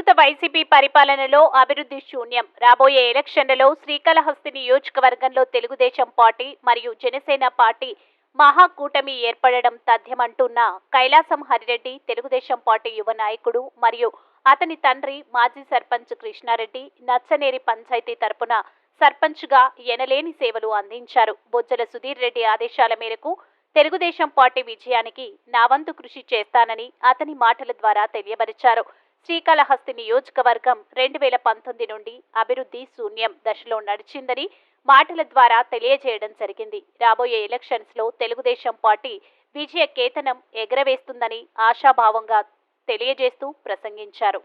ప్రస్తుత వైసీపీ పరిపాలనలో అభివృద్ధి శూన్యం. రాబోయే ఎలక్షన్లలో శ్రీకాళహస్తి నియోజకవర్గంలో తెలుగుదేశం పార్టీ మరియు జనసేన పార్టీ మహాకూటమి ఏర్పడడం తథ్యమంటున్న కైలాసం హరిరెడ్డి తెలుగుదేశం పార్టీ యువ నాయకుడు మరియు అతని తండ్రి మాజీ సర్పంచ్ కృష్ణారెడ్డి నచ్చనేరి పంచాయతీ తరపున సర్పంచ్గా ఎనలేని సేవలు అందించారు. బొజ్జల సుధీర్ రెడ్డి ఆదేశాల మేరకు తెలుగుదేశం పార్టీ విజయానికి నా వంతు కృషి చేస్తానని అతని మాటల ద్వారా తెలియపరిచారు శ్రీకాళహస్తి నియోజకవర్గం రెండు వేల పంతొమ్మిది నుండి అభివృద్ధి శూన్యం దశలో నడిచిందని మాటల ద్వారా తెలియజేయడం జరిగింది. రాబోయే ఎలక్షన్స్లో తెలుగుదేశం పార్టీ విజయ కేతనం ఎగరవేస్తుందని ఆశాభావంగా తెలియజేస్తూ ప్రసంగించారు.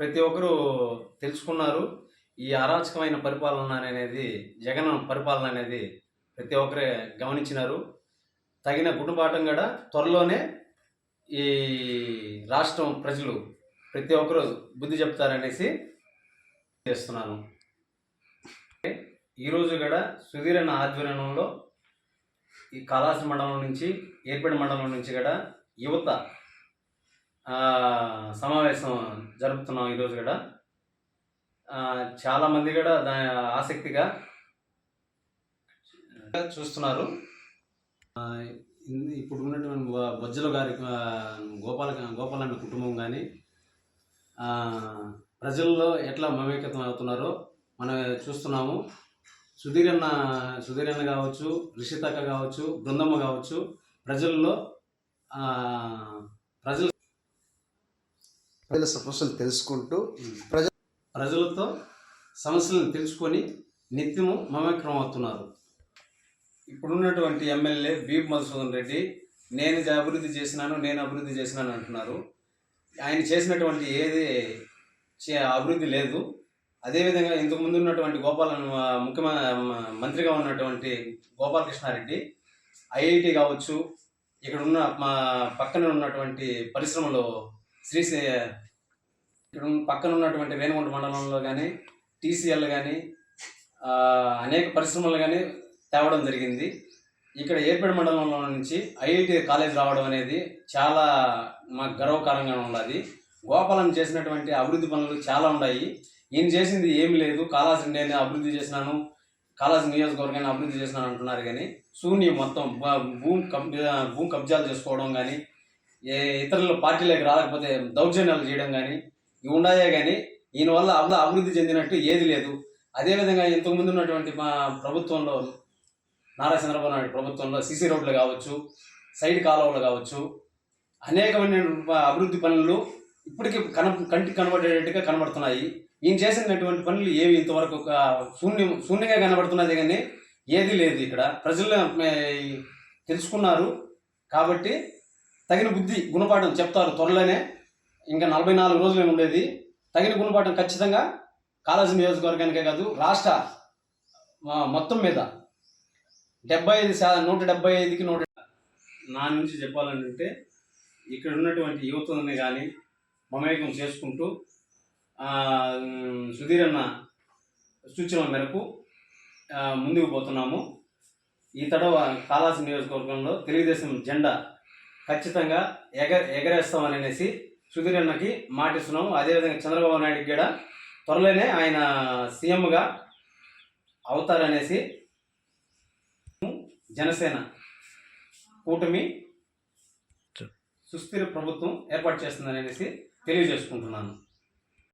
ప్రతి ఒక్కరూ తెలుసుకున్నారు ఈ అరాచకమైన పరిపాలన అనేది జగన్ పరిపాలన అనేది ప్రతి ఒక్కరే గమనించినారు. తగిన గుణపాఠం కూడా త్వరలోనే ఈ రాష్ట్రం ప్రజలు ప్రతి ఒక్కరు బుద్ధి చెప్తారనేసి చేస్తున్నాను. ఈరోజు కూడా సుధీరన్న ఆధ్వర్యంలో ఈ కళాసి మండలం నుంచి ఏర్పడి మండలం నుంచి కూడా యువత సమావేశం జరుపుతున్నాం ఈరోజు కూడా చాలామంది కూడా దాని ఆసక్తిగా చూస్తున్నారు. ఇప్పుడు ఉన్నటువంటి బొజ్జల గారి గోపాల గోపాలన్న కుటుంబం కానీ ప్రజల్లో ఎట్లా మమేకతం అవుతున్నారో మనం చూస్తున్నాము. సుధీరన్న సుధీరన్న కావచ్చు రిషితక్క కావచ్చు బృందమ్మ కావచ్చు ప్రజల్లో ప్రజలు ప్రజల సమస్యలు తెలుసుకుంటూ ప్రజలతో సమస్యలను తెలుసుకొని నిత్యము మమేకరం అవుతున్నారు ఇప్పుడున్నటువంటి ఎమ్మెల్యే బీప్ మధుసూదన్ రెడ్డి నేను అభివృద్ధి చేసినాను నేను అభివృద్ధి చేసినాను అంటున్నారు. ఆయన చేసినటువంటి ఏది చే- అభివృద్ధి లేదు. అదేవిధంగా ఇంతకు ముందు ఉన్నటువంటి గోపాల ముఖ్యమంత్రి మంత్రిగా ఉన్నటువంటి గోపాలకృష్ణారెడ్డి ఐఐటి కావచ్చు ఇక్కడ ఉన్న మా పక్కన ఉన్నటువంటి పరిశ్రమలో శ్రీ ఇక్కడ పక్కన ఉన్నటువంటి రేణుగుంట మండలంలో కానీ టీసీఎల్ కానీ అనేక పరిశ్రమలు కానీ తేవడం జరిగింది. ఇక్కడ ఏర్పేట మండలంలో నుంచి ఐఐటి కాలేజ్ రావడం అనేది చాలా మాకు గర్వకారంగా ఉన్నది గోపాలం చేసినటువంటి అభివృద్ధి పనులు చాలా ఉన్నాయి. ఈయన చేసింది ఏమి లేదు. కాళాసి నేను అభివృద్ధి చేసినాను కాళాసి నియోజకవర్గాన్ని అభివృద్ధి చేసినాను అంటున్నారు కానీ శూన్యం మొత్తం భూమి కబ్జా భూమి కబ్జాలు చేసుకోవడం కానీ ఏ ఇతరుల పార్టీలోకి రాకపోతే దౌర్జన్యాలు చేయడం కానీ ఇవి ఉన్నాయే కానీ ఈయన వల్ల అభివృద్ధి చెందినట్టు ఏది లేదు. అదేవిధంగా ఇంతకుముందు ఉన్నటువంటి మా ప్రభుత్వంలో నారా చంద్రబాబు నాయుడు ప్రభుత్వంలో సీసీ రోడ్లు కావచ్చు సైడ్ కాలువలు కావచ్చు అనేకమైన అభివృద్ధి పనులు ఇప్పటికీ కన కంటికి కనబడేటట్టుగా కనబడుతున్నాయి. ఈయన చేసినటువంటి పనులు ఏవి ఇంతవరకు ఒక శూన్యం శూన్యంగా కనబడుతున్నది కానీ ఏది లేదు ఇక్కడ. ప్రజలు తెలుసుకున్నారు కాబట్టి తగిన బుద్ధి గుణపాఠం చెప్తారు త్వరలోనే. ఇంకా నలభై నాలుగు రోజులే ఉండేది. తగిన గుణపాఠం ఖచ్చితంగా కాళాజీ నియోజకవర్గానికే కాదు రాష్ట్ర మొత్తం మీద డెబ్బై ఐదు శాతం నూట డెబ్బై ఐదుకి నూట నా నుంచి చెప్పాలంటే ఇక్కడ ఉన్నటువంటి యువతని కానీ మమేకం చేసుకుంటూ ఆ, సుధీర్ అన్న సూచనల మేరకు ముందుకు పోతున్నాము. ఈ తడవ కాళాసి నియోజకవర్గంలో తెలుగుదేశం జెండా ఖచ్చితంగా ఎగ ఎగరేస్తామని అనేసి సుధీర్ అన్నకి మాటిస్తున్నాము. అదేవిధంగా చంద్రబాబు నాయుడు కూడా త్వరలోనే ఆయన సీఎంగా అవుతారనేసి జనసేన కూటమి సుస్థిర ప్రభుత్వం ఏర్పాటు చేస్తుందని అనేసి తెలియజేసుకుంటున్నాను.